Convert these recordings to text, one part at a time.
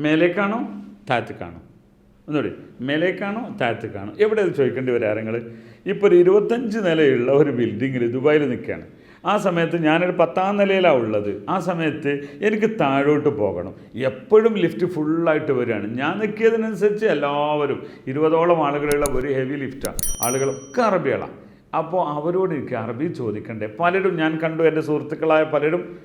മേലേക്കാണോ താഴത്തേക്കാണോ ഒന്നുകൂടി മേലേക്കാണോ താഴത്തേക്കാണോ എവിടെ അത് ചോദിക്കേണ്ടി വരും നിങ്ങൾ ഇപ്പോൾ ഒരു ഇരുപത്തഞ്ച് നിലയുള്ള ഒരു ബിൽഡിങ്ങിൽ ദുബായിൽ നിൽക്കുകയാണ്. ആ സമയത്ത് ഞാനൊരു പത്താം നിലയിലാണ് ഉള്ളത്. ആ സമയത്ത് എനിക്ക് താഴോട്ട് പോകണം. എപ്പോഴും ലിഫ്റ്റ് ഫുള്ളായിട്ട് വരികയാണ്. ഞാൻ നിൽക്കിയതിനനുസരിച്ച് എല്ലാവരും ഇരുപതോളം ആളുകളുള്ള ഒരു ഹെവി ലിഫ്റ്റാണ് ആളുകളൊക്കെ അറബികളാണ് അപ്പോൾ അവരോട് എനിക്ക് അറബി ചോദിക്കണ്ടേ? പലരും ഞാൻ കണ്ടു എന്റെ സുഹൃത്തുക്കളായ പലരും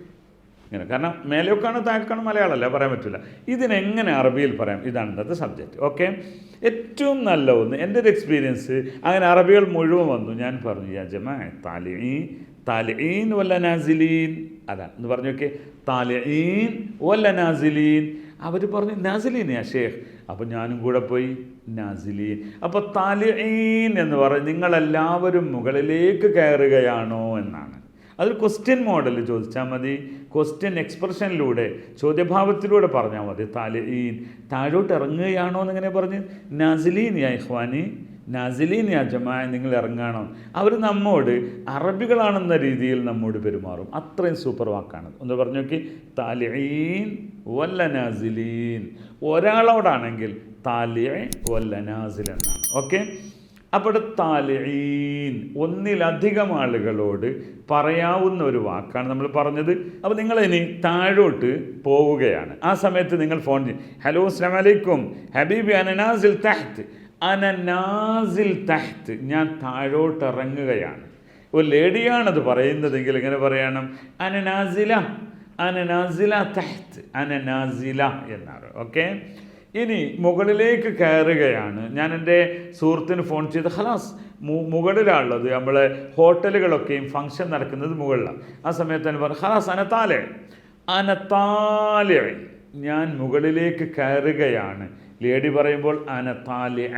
ഇങ്ങനെ. കാരണം മേലെയൊക്കെയാണ് താഴേക്കാണ് മലയാളമല്ല? പറയാൻ പറ്റില്ല. ഇതിനെങ്ങനെ അറബിയിൽ പറയാം? ഇതാണ് ഇന്നത്തെ സബ്ജക്റ്റ് ഓക്കെ ഏറ്റവും നല്ല ഒന്ന് എന്റെ ഒരു എക്സ്പീരിയൻസ് അങ്ങനെ അറബികൾ മുഴുവൻ വന്നു. ഞാൻ പറഞ്ഞു യാ ജമാ താലിഈ താലിഈൻ വല്ല നാസിലീൻ. അതാണ് എന്ന് പറഞ്ഞു നോക്കിയേ. താലിഈൻ വല്ല നാസിലീൻ. അവർ പറഞ്ഞു നാസിലീൻ യാ ഷേഖ് അപ്പോൾ ഞാനും കൂടെ പോയി നാസിലീൻ. അപ്പോൾ താലിഈൻ എന്ന് പറഞ്ഞ് നിങ്ങളെല്ലാവരും മുകളിലേക്ക് കയറുകയാണോ എന്നാണ്. അതൊരു ക്വസ്റ്റ്യൻ മോഡൽ ചോദിച്ചാൽ മതി. ക്വസ്റ്റ്യൻ എക്സ്പ്രഷനിലൂടെ ചോദ്യഭാവത്തിലൂടെ പറഞ്ഞാൽ മതി. താലീൻ താഴോട്ട് ഇറങ്ങുകയാണോ എന്നിങ്ങനെ പറഞ്ഞ് നാസിലീൻ യാ ഇഹ്വാനി നാസിലീൻ യാ ജമാ നിങ്ങൾ ഇറങ്ങുകയാണോ അവർ നമ്മോട് അറബികളാണെന്ന രീതിയിൽ നമ്മോട് പെരുമാറും. അത്രയും സൂപ്പർ വാക്കാണ്. ഒന്ന് പറഞ്ഞു നോക്കി. താലിഈൻ വല്ല നാസിലീൻ. ഒരാളോടാണെങ്കിൽ താലിയ വല്ല നാസിൽ എന്നാണ്. ഓക്കെ? അപ്പോൾ താലിഈൻ ഒന്നിലധികം ആളുകളോട് പറയാവുന്ന ഒരു വാക്കാണ് നമ്മൾ പറഞ്ഞത്. അപ്പോൾ നിങ്ങൾ ഇനി താഴോട്ട് പോവുകയാണ്. ആ സമയത്ത് നിങ്ങൾ ഫോൺ ചെയ്യും. ഹലോ അസ്ലാം വലൈക്കും ഹബീബി അനനാസിൽ തഹ്ത്ത് അനനാസിൽ തഹ്ത്ത് ഞാൻ താഴോട്ട് ഇറങ്ങുകയാണ് ഒരു ലേഡിയാണത് പറയുന്നതെങ്കിൽ ഇങ്ങനെ പറയണം? അനനാസില അനനാസില തഹ്ത്ത് അനനാസില എന്നാണ്. ഓക്കെ? ഇനി മുകളിലേക്ക് കയറുകയാണ്. ഞാൻ എന്റെ സുഹൃത്തിന് ഫോൺ ചെയ്ത് ഹലാസ് മുകളിലാണുള്ളത്. നമ്മളെ ഹോട്ടലുകളൊക്കെയും ഫംഗ്ഷൻ നടക്കുന്നത് മുകളിലാണ്. ആ സമയത്ത് തന്നെ പറഞ്ഞു ഹലാസ് അനത്താലെ? അനത്താലെ. ഞാൻ മുകളിലേക്ക് കയറുകയാണ്. ലേഡി പറയുമ്പോൾ അനത്താലെ.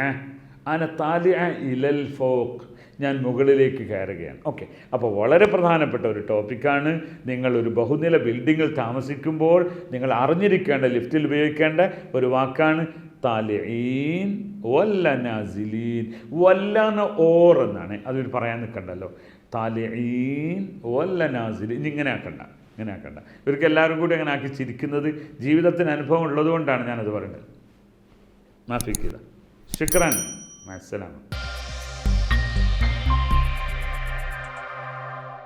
അനത്താലെ ഇലൽ ഫോക്ക്. ഞാൻ മുകളിലേക്ക് കയറുകയാണ്. ഓക്കെ. അപ്പോൾ വളരെ പ്രധാനപ്പെട്ട ഒരു ടോപ്പിക്കാണ്. നിങ്ങൾ ഒരു ബഹുനില ബിൽഡിങ്ങിൽ താമസിക്കുമ്പോൾ നിങ്ങൾ അറിഞ്ഞിരിക്കേണ്ട ലിഫ്റ്റിൽ ഉപയോഗിക്കേണ്ട ഒരു വാക്കാണ് താലിഈൻ വല്ല നാസിലീൻ വല്ലന ഓർ എന്നാണ്. അതൊരു പറയാൻ നിൽക്കണ്ടല്ലോ. താലിഈൻ വല്ല നാസിലീൻ. ഇങ്ങനെ ആക്കണ്ട ഇങ്ങനെ ആക്കണ്ട. ഇവർക്ക് എല്ലാവരും കൂടി അങ്ങനെ ആക്കി ചിരിക്കുന്നത് ജീവിതത്തിന് അനുഭവം ഉള്ളതുകൊണ്ടാണ് ഞാനത് പറയുന്നത്. മാഫിക്കുക ശുക്രാൻ. അസ്സലാം